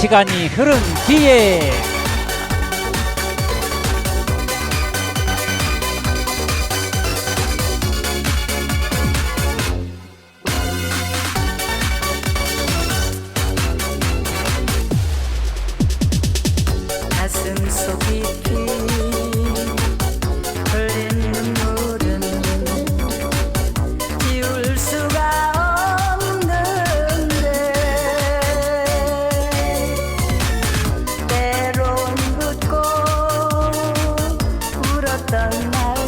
시간이 흐른 뒤에. 가슴 속이 my